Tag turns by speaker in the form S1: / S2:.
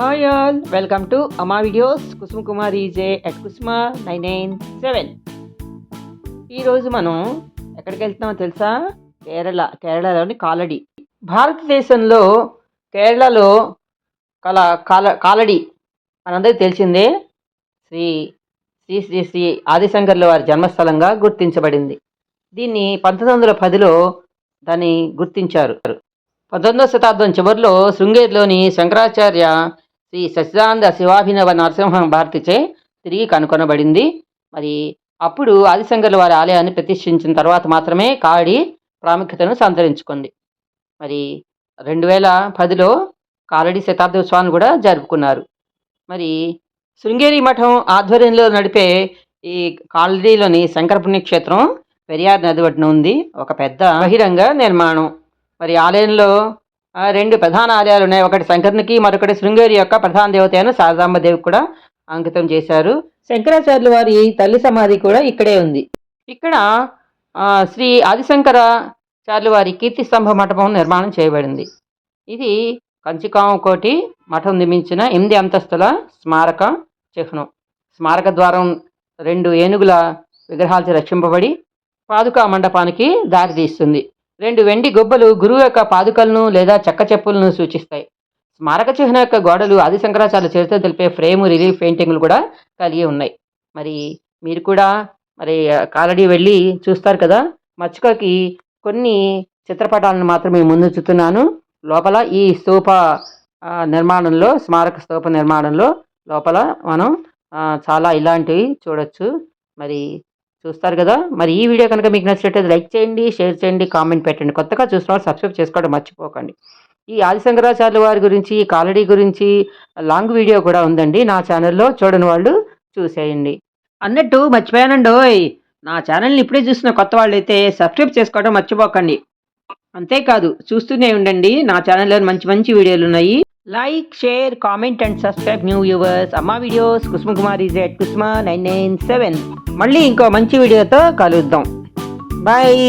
S1: Hi all welcome to Amma videos Kusuma Kumar is at Kusuma nine nine seven ఈరోజు మనం ఎక్కడికి వెళ్తున్నామో తెలుసా? కేరళ కేరళలోని కాలడి. భారతదేశంలో కేరళలో కల కాల కాలడి మనందరికీ తెలిసిందే. శ్రీ శ్రీ శ్రీ శ్రీ ఆదిశంకర్ల వారి జన్మస్థలంగా గుర్తించబడింది. దీన్ని పంతొమ్మిది వందల పదిలో దాన్ని గుర్తించారు. పంతొమ్మిదవ శతాబ్దం చివరిలో శృంగేరిలోని శంకరాచార్య శ్రీ సచిదానంద శివాభినవ నరసింహ భారతిచే తిరిగి కనుగొనబడింది మరి అప్పుడు ఆదిశంకర్ల వారి ఆలయాన్ని ప్రతిష్ఠించిన తర్వాత మాత్రమే కాడి ప్రాముఖ్యతను సంతరించుకుంది. మరి రెండు వేల పదిలో కాలడి శతాబ్దోత్సవాన్ని కూడా జరుపుకున్నారు. మరి శృంగేరి మఠం ఆధ్వర్యంలో నడిపే ఈ కాలడీలోని శంకర పుణ్యక్షేత్రం పెరియార్ నది ఒడ్డున ఉంది. ఒక పెద్ద బహిరంగ నిర్మాణం. మరి ఆలయంలో రెండు ప్రధాన ఆలయాలు ఉన్నాయి. ఒకటి శంకరునికి మరొకటి శృంగేరి యొక్క ప్రధాన దేవత అయిన శారదాంబ దేవికి కూడా అంకితం చేశారు. శంకరాచార్యుల వారి తల్లి సమాధి కూడా ఇక్కడే ఉంది. ఇక్కడ శ్రీ ఆదిశంకరాచార్యుల వారి కీర్తి స్తంభ మంటపం నిర్మాణం చేయబడింది. ఇది కంచికామకోటి మఠం నిర్మించిన ఎనిమిది అంతస్తుల స్మారక చిహ్నం. స్మారక ద్వారం రెండు ఏనుగుల విగ్రహాలచే రక్షింపబడి పాదుకా మండపానికి దారితీస్తుంది. రెండు వెండి గొబ్బలు గురువు యొక్క పాదుకలను లేదా చెక్క చెప్పులను సూచిస్తాయి. స్మారక చిహ్నం యొక్క గోడలు ఆది శంకరాచార్య చరిత్ర తెలిపే ఫ్రేమ్ రిలీఫ్ పెయింటింగ్లు కూడా కలిగి ఉన్నాయి. మరి మీరు కూడా మరి కాలడీ వెళ్ళి చూస్తారు కదా మచ్చుకకి కొన్ని చిత్రపటాలను మాత్రమే ముందుంచుతున్నాను లోపల ఈ స్తూప నిర్మాణంలో స్మారక స్తూప నిర్మాణంలో లోపల మనం చాలా ఇలాంటివి చూడొచ్చు. మరి చూస్తారు కదా? మరి ఈ వీడియో కనుక మీకు నచ్చినట్లయితే లైక్ చేయండి షేర్ చేయండి కామెంట్ పెట్టండి. కొత్తగా చూసిన వాళ్ళు సబ్స్క్రైబ్ చేసుకోవడం మర్చిపోకండి. ఈ ఆదిశంకరాచార్యుల వారి గురించి ఈ కాలడీ గురించి లాంగ్ వీడియో కూడా ఉందండి. నా ఛానల్లో చూడని వాళ్ళు చూసేయండి. అన్నట్టు మర్చిపోయానండి ఓయ్. నా ఛానల్ని ఇప్పుడే చూసిన కొత్త వాళ్ళైతే సబ్స్క్రైబ్ చేసుకోవడం మర్చిపోకండి. అంతేకాదు చూస్తూనే ఉండండి. నా ఛానల్లో మంచి మంచి వీడియోలు ఉన్నాయి. Like share comment and subscribe new viewers Amma videos Kusuma Kumar is at Kusuma nine nine seven. మళ్ళీ ఇంకో మంచి వీడియోతో కలుద్దాం. బాయ్